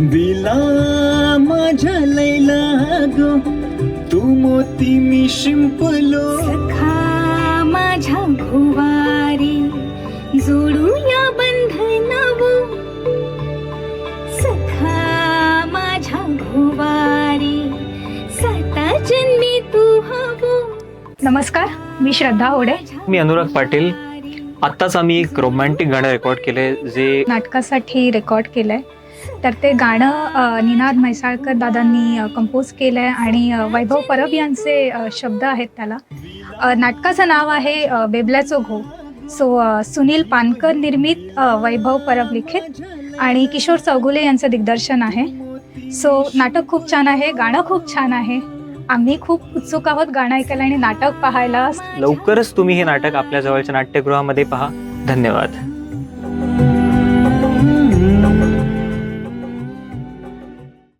दिला माझ्या लैला ग तू मोती मी शिंपलो. सखा माझ्या भुवारी जोडूया बंधनाव. सखा माझ्या भुवारी साता जन्मी तू हवो. नमस्कार मी श्रद्धा होडे. मी अनुराग पाटील. आत्ताच आम्ही एक रोमॅन्टिक गाणं रेकॉर्ड केलंय जे नाटकासाठी रेकॉर्ड केलं आहे तर ते गाणं निनाद म्हैसाळकर दादांनी कंपोज केलं आहे आणि वैभव परब यांचे शब्द आहेत त्याला. नाटकाचं नाव आहे बेबल्याचो घो सो सुनील पानकर निर्मित वैभव परब लिखित आणि किशोर चौगुले यांचं दिग्दर्शन आहे. सो नाटक खूप छान आहे गाणं खूप छान आहे. आम्ही खूप उत्सुक आहोत गाणं ऐकायला आणि नाटक पाहायला. लवकरच तुम्ही हे नाटक आपल्या जवळच्या नाट्यगृहामध्ये पहा. धन्यवाद.